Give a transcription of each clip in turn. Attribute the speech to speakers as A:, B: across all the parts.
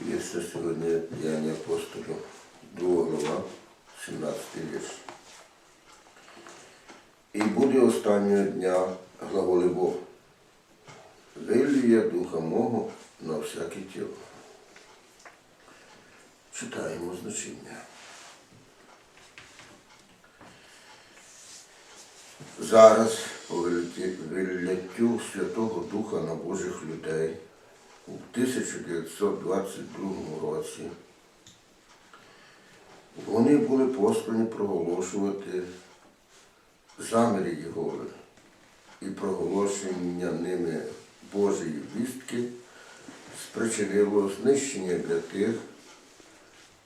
A: Вірша сьогодні Діяння апостолів, 2 глава, 17 вірш. І буде останнього дня глаголи Бог. Вилью я духа мого на всяке тіло. Читаємо значення. Зараз по вилетті- Святого Духа на Божих людей у 1922 році вони були послані проголошувати заміри Єгови і проголошення ними Божої вістки спричинило знищення для тих,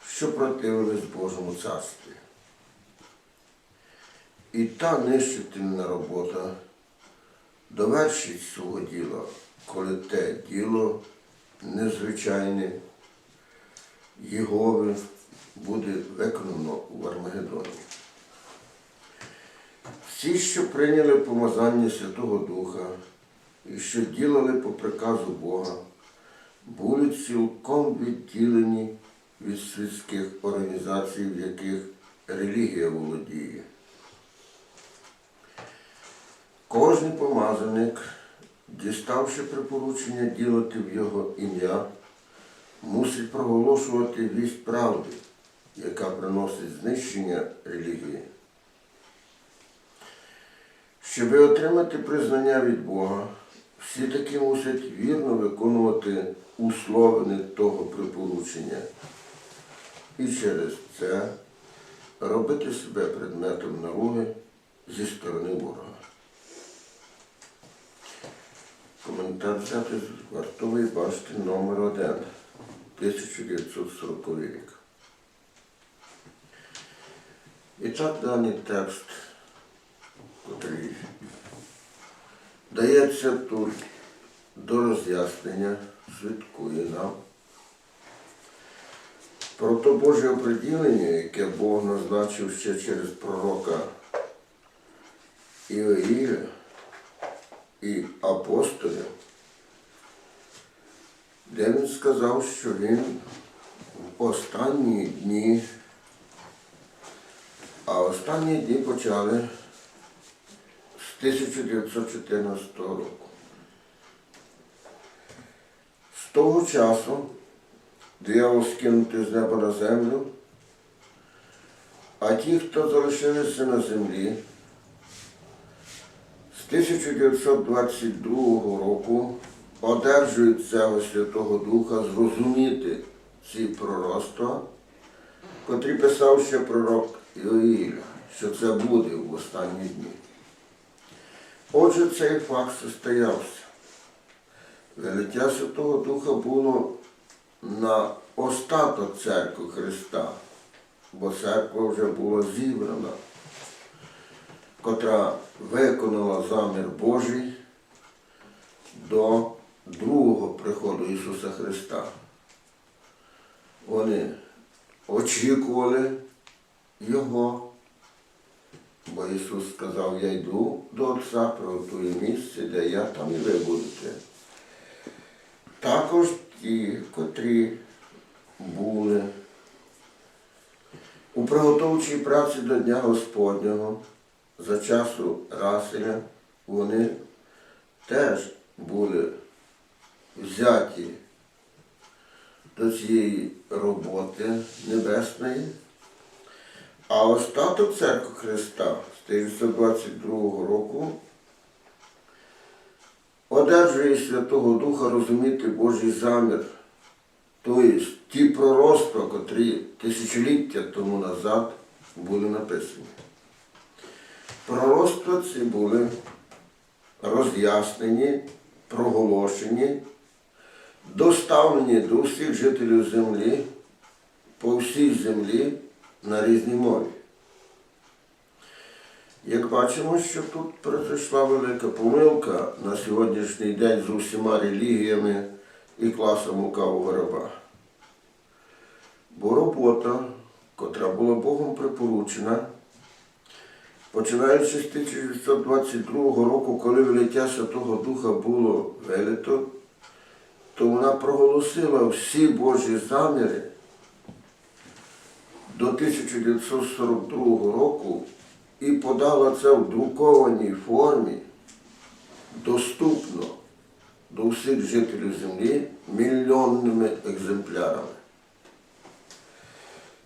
A: що противились Божому царстві. І та нищительна робота довершить свого діла, коли те діло незвичайне Єгови буде виконано в Армагедоні. Всі, що прийняли помазання Святого Духа і що ділили по приказу Бога, були цілком відділені від світських організацій, в яких релігія володіє. Кожний помазаник, діставши припоручення ділити в його ім'я, мусить проголошувати вість правди, яка приносить знищення релігії. Щоб отримати признання від Бога, всі таки мусять вірно виконувати условини того припоручення і через це робити себе предметом наруги зі сторони ворога. З вартової башти номер 1 1940 рік. І так даний текст, який дається тут до роз'яснення, свідкує нам про то Боже оприділення, яке Бог назначив ще через пророка Іоїля і апостолів, де він сказав, що він в останні дні, а останні дні почали з 1914 року. З того часу диявол скинути з неба на землю, а ті, хто залишилися на землі, 1922 року одержують цього Святого Духа зрозуміти ці пророцтва, котрі писав ще пророк Іоїля, що це буде в останні дні. Отже, цей факт состоявся. Велиття Святого Духа було на остаток церкви Христа, бо церква вже була зібрана котра виконала замір Божий до другого приходу Ісуса Христа. Вони очікували Його, бо Ісус сказав, я йду до Отця, приготую місце, де я там і ви будете. Також ті, котрі були у приготовчій праці до Дня Господнього за часу Раселя вони теж були взяті до цієї роботи небесної, а остаток церкви Христа з 1922 року одержує Святого Духа розуміти Божий замір, тобто ті пророцтва, котрі тисячоліття тому назад були написані. Пророцтва ці були роз'яснені, проголошені, доставлені до всіх жителів землі, по всій землі на різній мові. Як бачимо, що тут произошла велика помилка на сьогоднішній день з усіма релігіями і класом лукавого раба. Бо робота, котра була Богом припоручена, Починаючи з 1922 року, коли вилиття Святого Духа було велито, то вона проголосила всі Божі заміри до 1942 року і подала це в друкованій формі доступно до всіх жителів землі мільйонними екземплярами.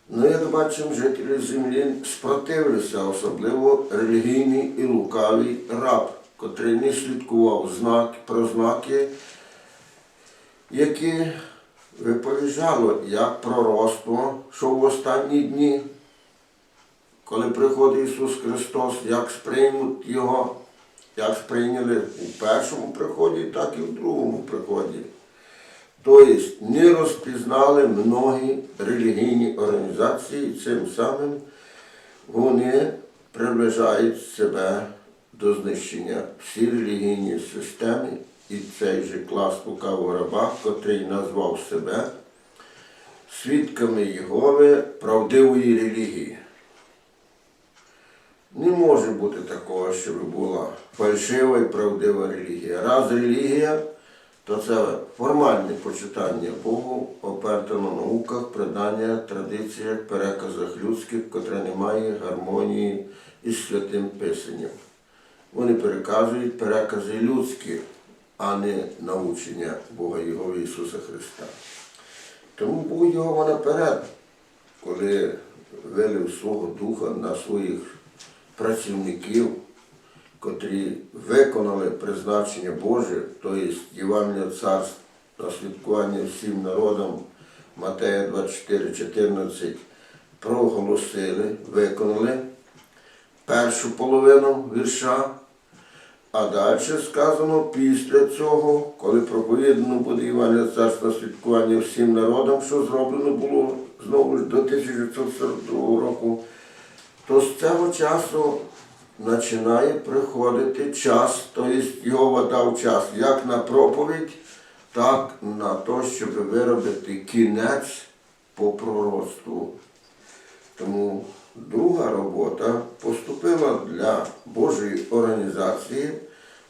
A: Ну, як бачимо, жителі землі спротивилися, особливо релігійний і лукавий раб, котрий не слідкував знак, про знаки, які виповіжало як пророцтво, що в останні дні, коли приходить Ісус Христос, як сприймуть Його, як сприйняли у першому приході, так і в другому приході. Тобто не розпізнали многі релігійні організації, і цим самим вони приближають себе до знищення всі релігійні системи і цей же клас лукавого раба, котрий назвав себе свідками Єгови правдивої релігії. Не може бути такого, щоб була фальшива і правдива релігія. Раз релігія, то це формальне почитання Богу, оперте на науках, предання, традиціях, переказах людських, котре не має гармонії із святим Писанням. Вони переказують перекази людські, а не научення Бога Його Ісуса Христа. Тому Бог його наперед, коли вилив свого духа на своїх працівників, котрі виконали призначення Боже, тобто Євангелія царств на святкування всім народам Матея 24, 14, проголосили, виконали першу половину вірша. А далі сказано після цього, коли проповідано буде Івана Царства святкування всім народам, що зроблено було знову ж до 1942 року, то з цього часу починає приходити час, тобто його дав час як на проповідь, так на те, щоб виробити кінець по пророцтву. Тому друга робота поступила для Божої організації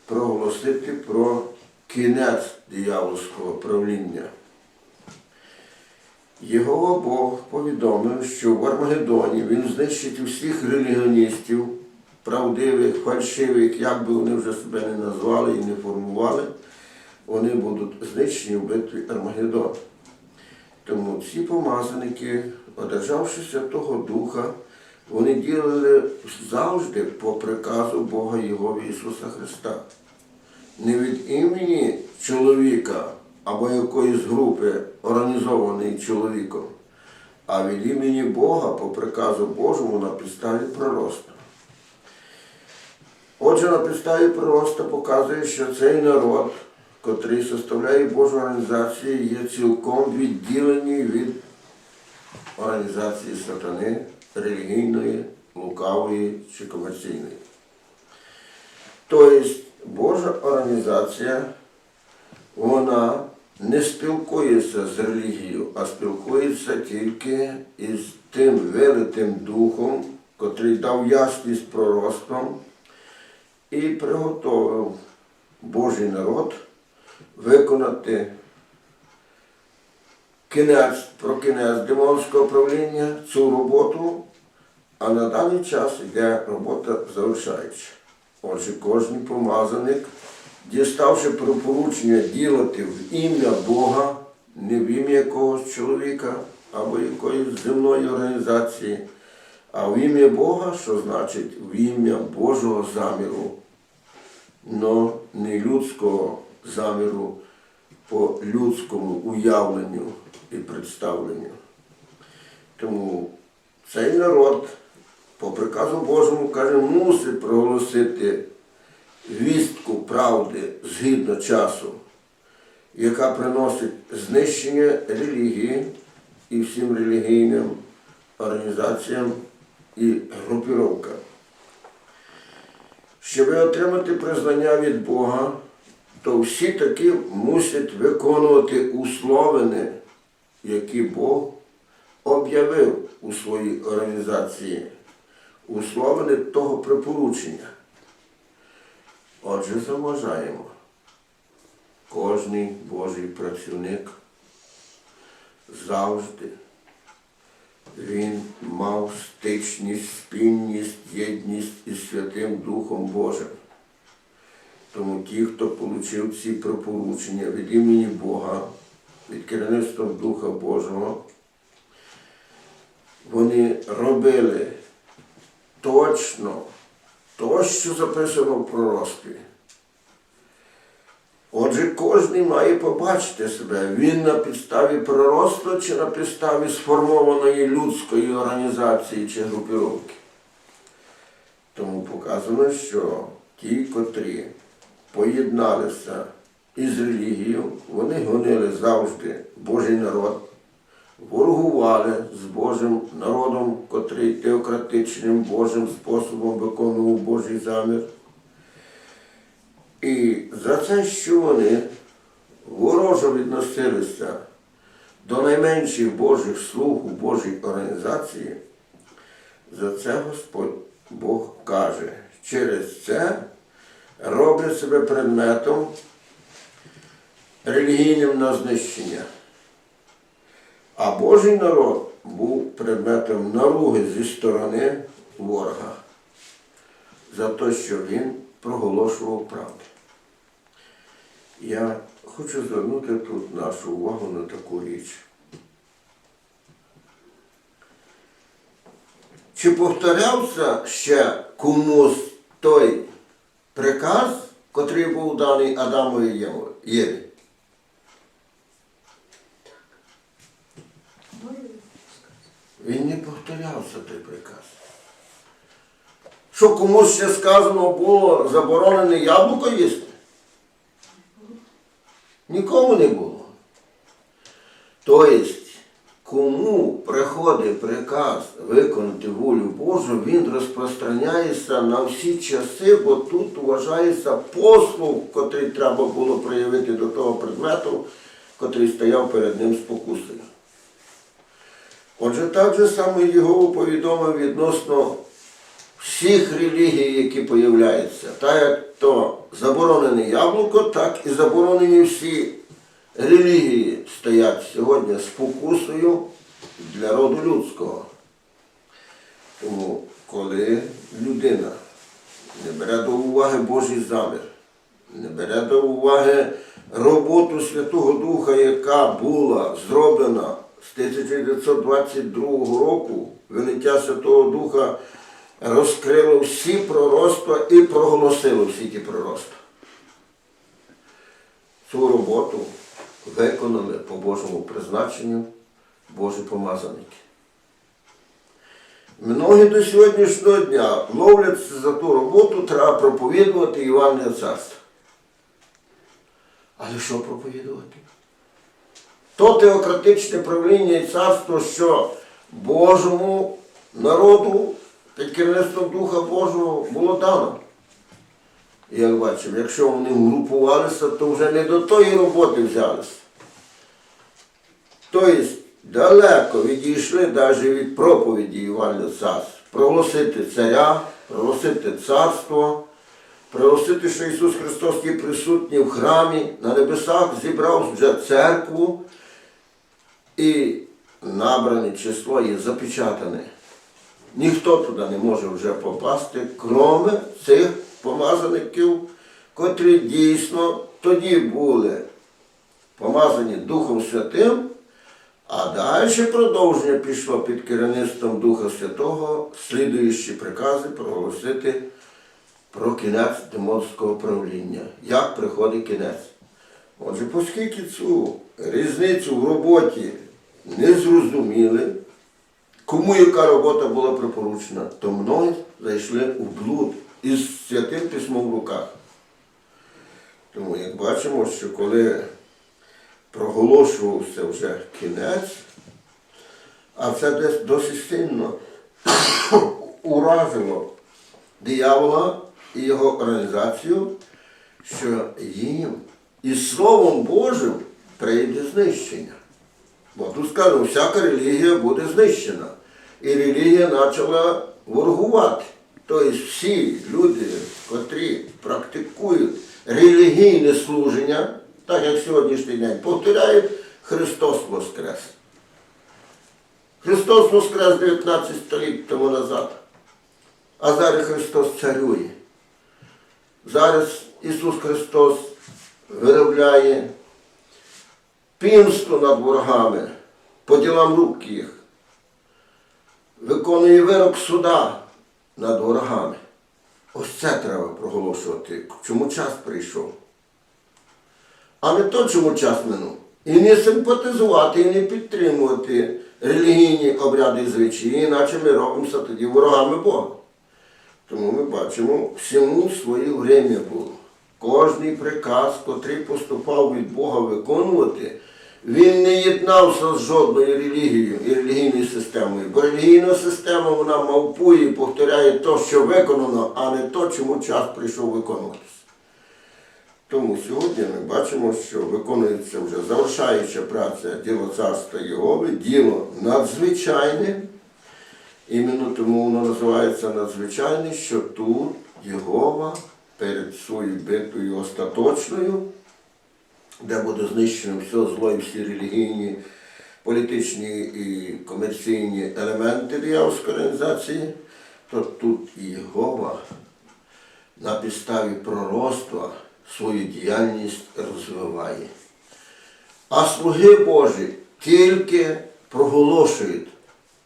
A: проголосити про кінець диявольського правління. Його Бог повідомив, що в Армагеддоні він знищить усіх релігіоністів, правдивих, фальшивих, як би вони вже себе не назвали і не формували, вони будуть знищені в битві Армагеддон. Тому ці помазаники, одержавши Святого Духа, вони діяли завжди по приказу Бога Його Ісуса Христа. Не від імені чоловіка або якоїсь групи, організованої чоловіком, а від імені Бога по приказу Божому на підставі пророста. Отже, на підставі пророста показує, що цей народ, котрий составляє Божу організацію, є цілком відділений від організації сатани, релігійної, лукавої чи комерційної. Тобто Божа організація, вона не спілкується з релігією, а спілкується тільки із тим велетим духом, котрий дав ясність пророцтвам і приготовив Божий народ виконати кінець про кінець демонського правління цю роботу, а на даний час йде робота завершаюча. Отже, кожен помазаник, діставши про поручення ділати в ім'я Бога, не в ім'я якогось чоловіка або якоїсь земної організації, а в ім'я Бога, що значить в ім'я Божого заміру, но не людського заміру по людському уявленню і представленню. Тому цей народ по приказу Божому каже, мусить проголосити вістку правди згідно часу, яка приносить знищення релігії і всім релігійним організаціям і групіровкам. Щоб отримати признання від Бога, то всі таки мусять виконувати условини, які Бог об'явив у своїй організації, условини того припоручення. Отже, заважаємо. кожний Божий працівник завжди він мав стичність, спільність, єдність із Святим Духом Божим. Тому ті, хто отримав ці пропоручення від імені Бога, від керівництва Духа Божого, вони робили точно то, що записано в пророцтві. Отже, кожен має побачити себе, він на підставі пророцтва чи на підставі сформованої людської організації чи групіровки. Тому показано, що ті, котрі поєдналися із релігією, вони гонили завжди Божий народ, ворогували з Божим народом, котрий теократичним Божим способом виконував Божий замір. І за це, що вони ворожо відносилися до найменших Божих слуг у Божій організації, за це Господь Бог каже, через це роблять себе предметом релігійним на знищення. А Божий народ був предметом наруги зі сторони ворога за те, що він проголошував правду. Я хочу звернути тут нашу увагу на таку річ. Чи повторявся ще комусь той приказ, котрий був даний Адамові і Єві? Він не повторявся той приказ. Що комусь ще сказано було заборонене яблуко їсти? Нікому не було. Тобто, кому приходить приказ виконати волю Божу, він розпространяється на всі часи, бо тут вважається послуг, котрий треба було проявити до того предмету, котрий стояв перед ним спокусою. Отже, так же само його повідомив відносно всіх релігій, які появляються. Так як то заборонене яблуко, так і заборонені всі релігії стоять сьогодні спокусою для роду людського. Тому, коли людина не бере до уваги Божий замір, не бере до уваги роботу Святого Духа, яка була зроблена з 1922 року, вилиття Святого Духа розкрило всі пророцтва і проголосило всі ті пророцтва. Цю роботу виконали по Божому призначенню Божі помазаники. Многі до сьогоднішнього дня ловляться за ту роботу, треба проповідувати Івангелія царства. Але що проповідувати? То теократичне правління і царство, що Божому народу під керівництвом Духа Божого було дано. Як бачимо, якщо вони групувалися, то вже не до тої роботи взялися. Тобто далеко відійшли навіть від проповіді Івана Царства. Проголосити царя, проголосити царство, проголосити, що Ісус Христос є присутній в храмі, на небесах зібрав вже церкву і набране число є запечатане. Ніхто туди не може вже попасти, кроме цих помазаників, котрі дійсно тоді були помазані Духом Святим, а далі продовження пішло під керівництвом Духа Святого, слідуючі прикази проголосити про кінець демонського правління. Як приходить кінець? Отже, оскільки цю різницю в роботі не зрозуміли, кому яка робота була припоручена, то многі зайшли у блуд із святим письмом в руках. Тому як бачимо, що коли проголошувався вже кінець, а це десь досить сильно уразило диявола і його організацію, що їм із Словом Божим прийде знищення. Бо тут сказано, всяка релігія буде знищена. І релігія почала ворогувати. Тобто всі люди, котрі практикують релігійне служення, так як сьогоднішній день, повторяють Христос Воскрес. Христос Воскрес 19 століть тому назад. А зараз Христос царює. Зараз Ісус Христос виробляє пімство над ворогами по ділам рук їх, виконує вирок суда над ворогами. Ось це треба проголошувати, чому час прийшов. А не то, чому час минув. І не симпатизувати, і не підтримувати релігійні обряди і звичаї, іначе ми робимося тоді ворогами Бога. Тому ми бачимо, всьому своє время було. Кожний приказ, котрий поступав від Бога виконувати, він не єднався з жодною релігією і релігійною системою. Бо релігійна система вона мавпує і повторяє те, що виконано, а не то, чому час прийшов виконуватися. Тому сьогодні ми бачимо, що виконується вже завершаюча праця діло царства Єгови, діло надзвичайне. Іменно тому воно називається надзвичайне, що тут Єгова перед своєю битвою остаточною, де буде знищено все зло і всі релігійні, політичні і комерційні елементи диявольської організації, то тут Єгова на підставі пророцтва свою діяльність розвиває. А слуги Божі тільки проголошують,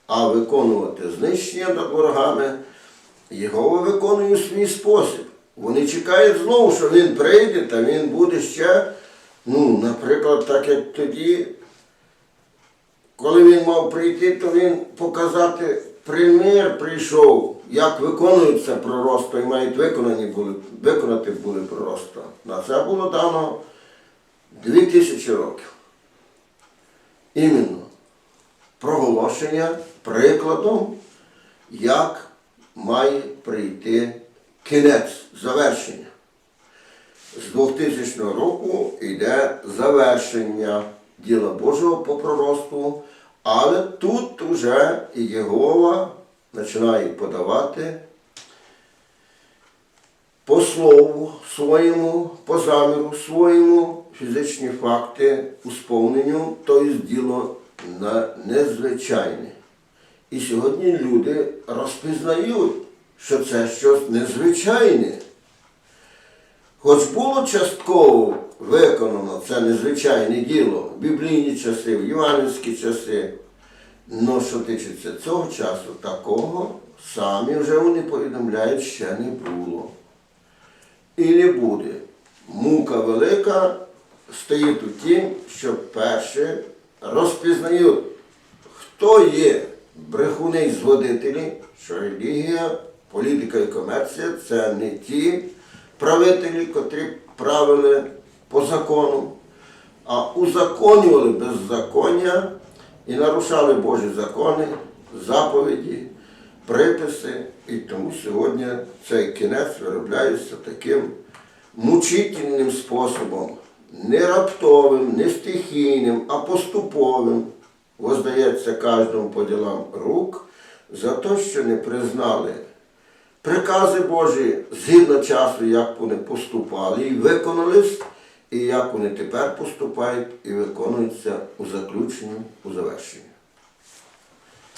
A: а виконувати знищення над ворогами Єгова виконує у свій спосіб. Вони чекають знову, що він прийде, та він буде ще, ну, наприклад, так як тоді, коли він мав прийти, то він показати примір прийшов, як виконується пророцтво і мають виконані були, виконати були пророцтва. На це було дано дві тисячі років. Іменно проголошення прикладом, як має прийти кінець, завершення. З 2000 року йде завершення діла Божого по пророцтву, але тут вже Єгова починає подавати по слову своєму, по заміру своєму фізичні факти у сповненню, тобто діло незвичайне. І сьогодні люди розпізнають, що це щось незвичайне. Хоч було частково виконано це незвичайне діло в біблійні часи, в євангельські часи, але що тичиться цього часу, такого самі вже вони повідомляють, ще не було. І не буде. Мука велика стоїть у тім, що перше розпізнають, хто є брехуни і зводителі, що релігія, політика і комерція це не ті правителі, котрі правили по закону, а узаконювали беззаконня і нарушали Божі закони, заповіді, приписи. І тому сьогодні цей кінець виробляється таким мучительним способом, не раптовим, не стихійним, а поступовим. Воздається кожному по ділам рук за те, що не признали прикази Божі згідно часу, як вони поступали і виконались, і як вони тепер поступають і виконуються у заключенні, у завершенні.